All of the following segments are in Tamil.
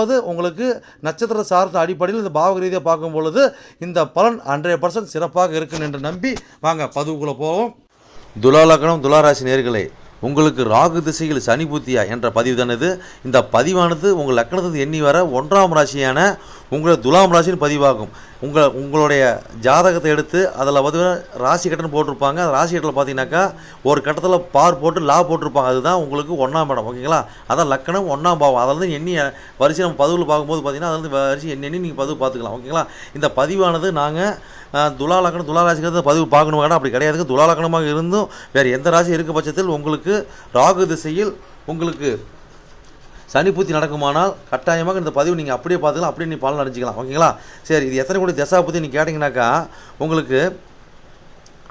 அதாவது உங்களுக்கு நட்சத்திர சார்ந்த அடிப்படையில் இந்த பாவக ரீதியாக பார்க்கும் பொழுது இந்த பலன் ஹண்ட்ரட் பர்சன்ட் சிறப்பாக இருக்கும் என்று நம்பி வாங்க பதிவுக்குள்ளே போவோம். துலாலக்கணம் துலாராசி நேர்களே உங்களுக்கு ராகு திசையில் சனி புத்தியா என்ற பதிவு தானே இது. இந்த பதிவானது உங்கள் லக்கணத்துக்கு எண்ணி வர ஒன்றாம் ராசியான உங்களை துலாம் ராசின்னு பதிவாகும். உங்கள் உங்களுடைய ஜாதகத்தை எடுத்து அதில் வந்து ராசி கட்டணம் போட்டிருப்பாங்க. அந்த ராசி கட்டத்தில் பார்த்தீங்கன்னாக்கா ஒரு கட்டத்தில் பார் போட்டு லா போட்டிருப்பாங்க. அதுதான் உங்களுக்கு ஒன்றாம் இடம் ஓகேங்களா? அதான் லக்கணம் ஒன்றாம் பாவம். அதில் எண்ணி வரிசை நம்ம பதிவில் பார்க்கும்போது பார்த்தீங்கன்னா அதில் வரிசை எண்ணி எண்ணி நீங்கள் பதிவு பார்த்துக்கலாம் ஓகேங்களா? இந்த பதிவானது நாங்கள் துலா லக்கணம் துலா ராசிக்கு பதிவு பார்க்கணும் வேணாம் அப்படி கிடையாது. துலா லக்கணமாக இருந்தும் வேறு எந்த ராசி இருக்க பட்சத்தில் உங்களுக்கு ராகு திசையில் உங்களுக்கு சனி புத்தி நடக்குமானால் கட்டாயமாக இந்த பதிவு நீங்கள் அப்படியே பார்த்துக்கலாம் அப்படியே நீ பலன் அடைஞ்சிக்கலாம். ஓகேங்களா? சரி இது எத்தனை கோடி தசா புத்தி நீங்கள் கேட்டிங்கனாக்கா உங்களுக்கு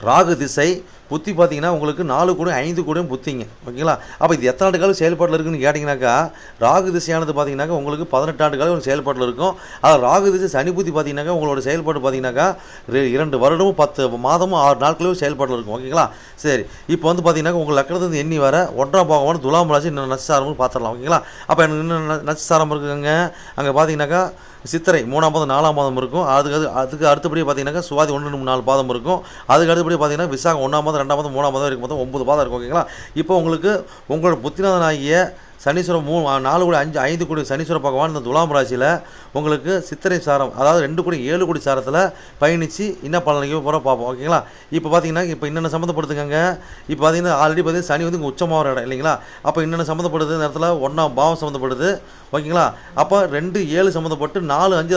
ராகு திசை புத்தி பார்த்தீங்கன்னா உங்களுக்கு நாலு கூட ஐந்து கூடையும் புத்திங்க. ஓகேங்களா? அப்போ இது எத்தனை ஆண்டு காலம் செயல்பாட்டில் இருக்குன்னு கேட்டிங்கனாக்கா ராகு திசையானது பார்த்தீங்கன்னாக்கா உங்களுக்கு பதினெட்டு ஆண்டு காலம் செயல்பாட்டில் இருக்கும். அதாவது ராகு திசை சனி புத்தி பார்த்தீங்கன்னாக்கா உங்களோட செயல்பாடு பார்த்தீங்கன்னாக்கா ரெ- இரண்டு வருடமும் பத்து மாதமும் ஆறு நாட்களும் செயல்பாட்டில் இருக்கும். ஓகேங்களா? சரி. இப்போ வந்து பார்த்தீங்கன்னாக்கா உங்கள் லக்கணத்துலேருந்து எண்ணி வர ஒன்றாம் பாகமான துலாம் ராசி இன்னும் சாரமும் பார்த்துடலாம் ஓகேங்களா? அப்போ எனக்கு இன்னும் ந- இருக்குங்க. அங்கே பார்த்தீங்கன்னாக்கா சித்திரை மூணாம் பாதம் நாலாம் பாதம் இருக்கும். அதுக்கு அது அதுக்கு அடுத்தபடி பார்த்தீங்கன்னா சுவாதி ஒன்று ரெண்டு, நாலு பாதம் இருக்கும். அதுக்கு அடுத்தபடி பார்த்தீங்கன்னா விசாகம் ஒன்றாம் பாதம் ரெண்டாம் பாதம் மூணாம் பாதம் இருக்கும் மொத்தம் ஒன்பது பாதம் இருக்கும் ஓகேங்களா? இப்போ உங்களுக்கு உங்களோட புத்திநாதன் ஆகிய சனீஸ்வரம் மூணு நாலு கோடி அஞ்சு ஐந்து கோடி சனீஸ்வர பகவான் இந்த துலாம் ராசியில் உங்களுக்கு சித்திரை சாரம் அதாவது ரெண்டு கோடி ஏழு கோடி சாரத்தில் பயணித்து என்ன பலனைக்கு போகிற பார்ப்போம் ஓகேங்களா? இப்போ பார்த்தீங்கன்னா இப்போ என்னென்ன சம்மந்தப்படுத்துங்க இப்போ பார்த்தீங்கன்னா ஆல்ரெடி பார்த்தீங்கன்னா சனி வந்து இங்கே உச்சமாகிற இடம் இல்லைங்களா? அப்போ என்னென்ன சம்மந்தப்படுது? நேரத்தில் ஒன்றாம் பாவம் சம்மந்தப்படுது. ஓகேங்களா? அப்போ ரெண்டு ஏழு சம்மந்தப்பட்டு நாலு அஞ்சு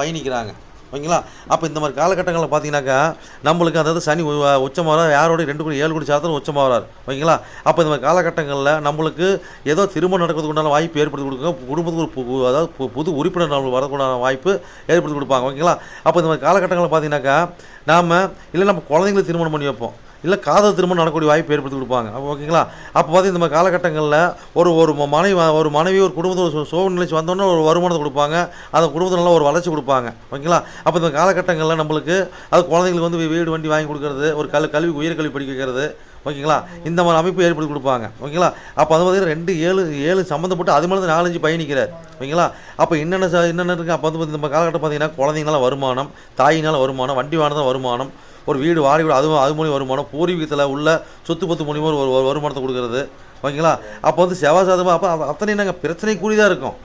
பயணிக்கிறாங்க. ஓகேங்களா? அப்போ இந்த மாதிரி காலகட்டங்களில் பார்த்தீங்கன்னாக்கா நம்மளுக்கு அதாவது சனி உ- உச்சமாகிறார் யாரோட ரெண்டு கோடி ஏழு கோடி சாதத்தில் உச்சமாகிறார் ஓகேங்களா? அப்போ இந்த மாதிரி காலகட்டங்களில் நம்மளுக்கு ஏதோ திருமணம் நடக்கிறதுக்கு உண்டான வாய்ப்பு ஏற்படுத்தி கொடுக்குங்க குடும்பத்துக்கு ஒரு பு- அதாவது பு- புது உறுப்பினர் நம்மளுக்கு வரதுக்குண்டான வாய்ப்பு ஏற்படுத்தி கொடுப்பாங்க. ஓகேங்களா? அப்போ இந்த மாதிரி காலகட்டங்களில் பார்த்தீங்கன்னாக்கா நாம் இல்லை நம்ம குழந்தைங்களுக்கு திருமணம் பண்ணி வைப்போம். இல்லை காதல் திருமணம் நடக்கக்கூடிய வாய்ப்பு ஏற்படுத்தி கொடுப்பாங்க. அப்போ ஓகேங்களா? அப்போ பார்த்து இந்த மாதிரி காலகட்டங்களில் ஒரு ஒரு மனைவி ஒரு மனைவி ஒரு குடும்பத்தில் ஒரு சோ நிலைச்சு வந்தோன்னே ஒரு வருமானத்தை கொடுப்பாங்க. அந்த குடும்பத்தில் நல்லா ஒரு வளர்ச்சி கொடுப்பாங்க. ஓகேங்களா? அப்போ இந்த காலகட்டங்களில் நம்மளுக்கு அது குழந்தைங்களுக்கு வந்து வீடு வண்டி வாங்கி கொடுக்கறது ஒரு கல் கல்வி உயர்கல்வி படிக்க வைக்கிறது ஓகேங்களா? இந்த மாதிரி அமைப்பு ஏற்படுத்தி கொடுப்பாங்க. ஓகேங்களா? அப்போ அது பார்த்தீங்கன்னா ரெண்டு ஏழு ஏழு சம்மந்தப்பட்டு அது மேலே நாலஞ்சு பயணிக்கிறார். ஓகேங்களா? அப்போ என்னென்ன என்னென்ன இருக்குது அப்போ வந்து நம்ம காலகட்டம் பார்த்தீங்கன்னா குழந்தைங்களால வருமானம் தாயினால் வருமானம் வண்டி வாங்கினதான் வருமானம் ஒரு வீடு வாடி வீடு அதுவும் அது மூலியம் வருமானம் பூர்வீகத்தில் உள்ள சொத்து பத்து மூலியமாக ஒரு ஒரு வருமானத்தை கொடுக்கறது. ஓகேங்களா? அப்போ வந்து செவ்வாய் சாதமாக அப்போ அத்தனை நாங்கள் பிரச்சனை கூடிதான் இருக்கும்.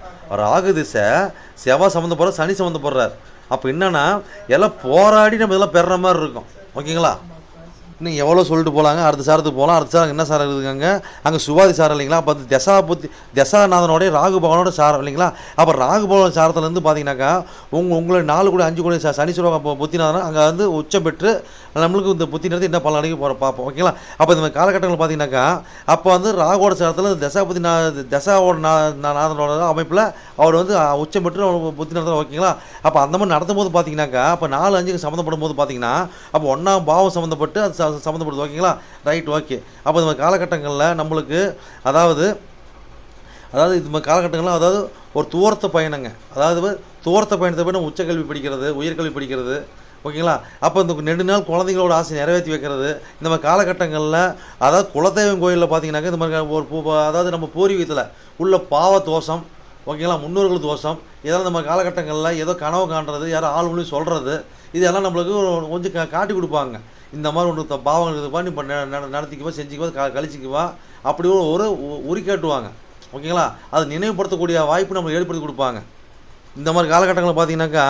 ராகு திசை செவ்வாய் சம்மந்தப்படுற சனி சம்மந்தப்படுறார் அப்போ என்னென்னா எல்லாம் போராடி நம்ம இதெல்லாம் பெறுற மாதிரி இருக்கும். ஓகேங்களா? இன்னும் எவ்வளோ சொல்லிட்டு போகலாங்க அடுத்த சாரத்துக்கு போகலாம் அடுத்த சாரம் என்ன சாரம் இருக்குதுங்க அங்கே சுவாதி சாரம் இல்லைங்களா? அப்போ அது தசா புத்தி தசாநாதனோடைய ராகு பகவானோட சாரம் இல்லைங்களா? அப்போ ராகு பகவான் சாரத்துலேருந்து பார்த்தீங்கன்னாக்கா உங்கள் உங்களை நாலு கூட அஞ்சு கூட ச- சனீஸ்வர ப- அங்கே வந்து உச்சம் பெற்று நம்மளுக்கு இந்த புத்தினது என்ன பலன் அடைக்க போகிற பார்ப்போம் ஓகேங்களா அப்போ இந்த காலகட்டங்கள் பார்த்தீங்கன்னாக்கா அப்போ வந்து ராகுவோட சாரத்தில் தசா புத்தி நா தசாவோட நா நாதனோட அமைப்பில் அவர் வந்து உச்சம் பெற்று புத்தி நடத்துற ஓகேங்களா அப்போ அந்த மாதிரி நடத்தும் போது பார்த்தீங்கன்னாக்கா அப்போ நாலு அஞ்சுக்கு சம்மந்தப்படும் போது பார்த்தீங்கன்னா அப்போ ஒன்றாம் பாவம் சம்மந்தப்பட்டு அது சம்மந்தப்படுது ஓகேங்களா ரைட் ஓகே அப்போ இந்த காலகட்டங்களில் நம்மளுக்கு அதாவது அதாவது இது காலகட்டங்களில் அதாவது ஒரு தூரத்து பயணங்க. அதாவது தூரத்து பயணத்தை போய் நம்ம உச்சக்கல்வி படிக்கிறது உயர்கல்வி படிக்கிறது ஓகேங்களா அப்போ இந்த நெடுநாள் குழந்தைங்களோட ஆசை நிறைவேற்றி வைக்கிறது இந்த மாதிரி காலகட்டங்களில் அதாவது குலதெய்வம் கோயிலில் பார்த்தீங்கன்னாக்கா இந்த மாதிரி ஒரு பூ- அதாவது நம்ம பூர்வீகத்தில் உள்ள பாவ தோஷம் ஓகேங்களா முன்னோர்கள் தோஷம் இதெல்லாம் நம்ம காலகட்டங்களில் ஏதோ கனவு காண்றது யாரோ ஆள் ஒளி சொல்கிறது இதெல்லாம் நம்மளுக்கு கொஞ்சம் கா- காட்டி கொடுப்பாங்க. இந்த மாதிரி ஒன்று பாவங்கள் இருக்குப்பா நீ இப்போ நடத்திக்குவா செஞ்சுக்குவா க கழிச்சிக்குவா அப்படி ஒரு ஒரு உரி காட்டுவாங்க. ஓகேங்களா? அதை நினைவுபடுத்தக்கூடிய வாய்ப்பு நம்ம ஏற்படுத்தி கொடுப்பாங்க. இந்த மாதிரி காலகட்டங்களில் பார்த்தீங்கன்னாக்கா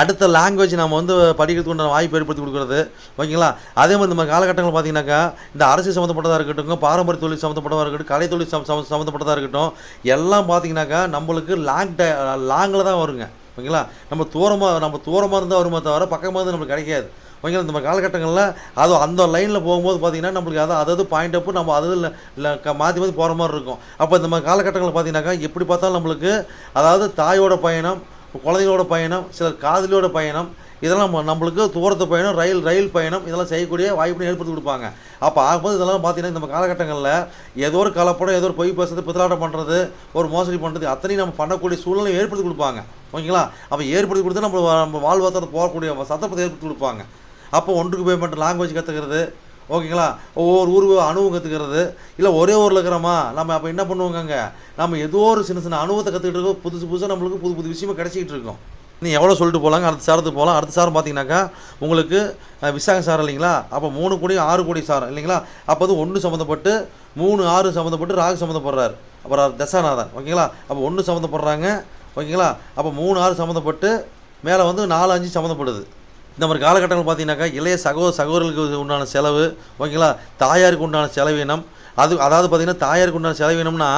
அடுத்த லாங்குவேஜ் நம்ம வந்து படிக்கிறதுக்கு உண்டான வாய்ப்பு ஏற்படுத்தி கொடுக்குறது. ஓகேங்களா? அதே மாதிரி இந்த மாதிரி காலகட்டங்களில் பார்த்தீங்கன்னாக்கா இந்த அரசு சம்மந்தப்பட்டதாக இருக்கட்டும் பாரம்பரிய தொழில் சம்மந்தப்பட்டதாக இருக்கட்டும் கலை தொழில் சம்ம சம்மந்தப்பட்டதாக இருக்கட்டும் எல்லாம் பார்த்தீங்கன்னாக்கா நம்மளுக்கு லாங் டை லாங்கில் தான் வருங்க. ஓகேங்களா? நம்ம தூரமாக நம்ம தூரமாக இருந்தால் வருமே தவிர பக்கமாக இருந்து நம்மளுக்கு கிடைக்காது. ஓகேங்களா இந்த மாதிரி காலகட்டங்களில் அது அந்த லைனில் போகும்போது பார்த்தீங்கன்னா நம்மளுக்கு அதாவது அதாவது பாயிண்ட் அப்பு நம்ம அதில் இல்லை மாற்றி மாற்றி போகிற மாதிரி இருக்கும். அப்போ இந்த மாதிரி காலகட்டங்களில் பார்த்தீங்கன்னாக்கா எப்படி பார்த்தாலும் நம்மளுக்கு அதாவது தாயோட பயணம் குழந்தைகளோட பயணம் சிலர் காதலியோட பயணம் இதெல்லாம் நம்ம- நம்மளுக்கு தூரத்து பயணம் ரயில் ரயில் பயணம் இதெல்லாம் செய்யக்கூடிய வாய்ப்பு ஏற்படுத்தி கொடுப்பாங்க. அப்போ ஆகும்போது இதெல்லாம் பார்த்தீங்கன்னா இந்த காலகட்டங்களில் ஏதோ ஒரு கலப்படம் ஏதோ ஒரு பொய் பேசுறது பித்தலாட்டம் பண்ணுறது ஒரு மோசடி பண்ணுறது அத்தனையும் நம்ம பண்ணக்கூடிய சூழ்நிலை ஏற்படுத்தி கொடுப்பாங்க. ஓகேங்களா? அப்போ ஏற்படுத்தி கொடுத்து நம்ம நம்ம வாழ்வாதாரத்தை போகக்கூடிய சந்தர்ப்பத்தை ஏற்படுத்தி கொடுப்பாங்க. அப்போ ஒன்றுக்கு போய் மட்டும் லாங்குவேஜ் கற்றுக்கிறது ஓகேங்களா? ஒவ்வொரு ஊருக்கு அணுவும் கற்றுக்கிறது இல்லை ஒரே ஊரில் இருக்கிறோமா? நம்ம அப்போ என்ன பண்ணுவோங்க நம்ம ஏதோ ஒரு சின்ன சின்ன அனுபவத்தை கற்றுக்கிட்டு இருக்கோம். புதுசு புதுசாக நம்மளுக்கு புது புது விஷயமா கிடச்சிக்கிட்டு இருக்கோம். நீ எவ்வளோ சொல்லிட்டு போகலாங்க அடுத்த சாரத்துக்கு போகலாம் அடுத்த சாரம் பார்த்தீங்கன்னாக்கா உங்களுக்கு விசாக சாரம் இல்லைங்களா? அப்போ மூணு கோடி ஆறு கோடி சாரம் இல்லைங்களா? அப்போ வந்து ஒன்று சம்மந்தப்பட்டு மூணு ஆறு சம்மந்தப்பட்டு ராகு சம்மந்தப்படுறாரு. அப்புறம் தசாநாதன் ஓகேங்களா? அப்போ ஒன்று சம்மந்தப்படுறாங்க ஓகேங்களா? அப்போ மூணு ஆறு சம்மந்தப்பட்டு மேலே வந்து நாலு அஞ்சு சம்மந்தப்படுது. இந்த மாதிரி காலகட்டங்கள் பார்த்தீங்கன்னாக்கா இளைய சகோதர சகோதரர்களுக்கு உண்டான செலவு ஓகேங்களா? தாயாருக்கு உண்டான செலவினம் அது அதாவது பார்த்தீங்கன்னா தாயாருக்கு உண்டான செலவினம்னா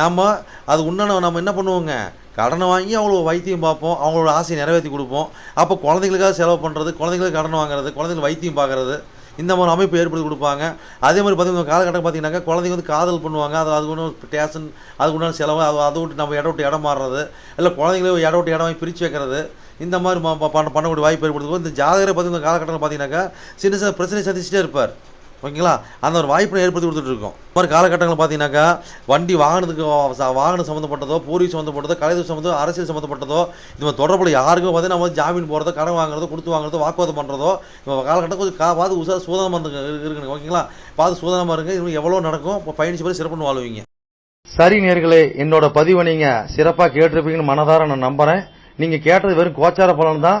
நம்ம அது உண்டான நம்ம என்ன பண்ணுவோங்க? கடனை வாங்கி அவங்களுக்கு வைத்தியம் பார்ப்போம் அவங்களோட ஆசையை நிறைவேற்றி கொடுப்போம். அப்போ குழந்தைங்களுக்காக செலவு பண்ணுறது குழந்தைங்களுக்கு கடன் வாங்குறது குழந்தைங்களுக்கு வைத்தியம் பார்க்குறது இந்த மாதிரி அமைப்பு ஏற்படுத்தி கொடுப்பாங்க. அதே மாதிரி பார்த்தீங்கன்னா காலகட்டம் பார்த்தீங்கன்னாக்கா குழந்தைங்க வந்து காதல் பண்ணுவாங்க. அது அது ஒன்று டேஷன் அதுக்கு உண்டான செலவு அது அதை விட்டு நம்ம இடம் விட்டு இடம் மாறுறது. இல்லை குழந்தைங்கள இடம் விட்டு இடம் வாங்கி பிரித்து வைக்கிறது. இந்த மாதிரி பண்ண பண்ணக்கூடிய வாய்ப்பு ஏற்படுத்தும் இந்த ஜாதகரை பார்த்தீங்கன்னா காலகட்டத்தில் பார்த்தீங்கன்னாக்கா சின்ன சின்ன பிரச்சனை சந்திச்சுட்டே இருப்பார். ஓகேங்களா? அந்த ஒரு வாய்ப்பை ஏற்படுத்தி கொடுத்துட்டு இருக்கோம் இந்த மாதிரி காலகட்டங்கள் பார்த்தீங்கன்னாக்கா வண்டி வாகனத்துக்கு வாகனம் சம்மந்தப்பட்டதோ பூர்வீகம் சம்மந்தப்பட்டதோ கலைது சம்மந்தம் அரசியல் சம்மந்தப்பட்டதோ இது மாதிரி தொடர்புல யாருக்கும் பார்த்தீங்கன்னா நம்ம ஜாமீன் போகிறதோ கடன் வாங்குறதோ கொடுத்து வாங்குறதோ வாக்குவாதம் பண்ணுறதோ இப்போ காலகட்டம் கொஞ்சம் கா பார்த்து உசா சூதனமாக இருக்குங்க. ஓகேங்களா? பார்த்து சூதனமாக இருங்க இது எவ்வளோ நடக்கும்? இப்போ பயணிச்சு போய் சிறப்புன்னு வாழ்வீங்க. சரி நேர்களே என்னோட பதிவை நீங்கள் சிறப்பாக கேட்டிருப்பீங்கன்னு மனதார நான் நம்புகிறேன் நீங்கள் கேட்டது வெறும் கோச்சார பலன் தான்.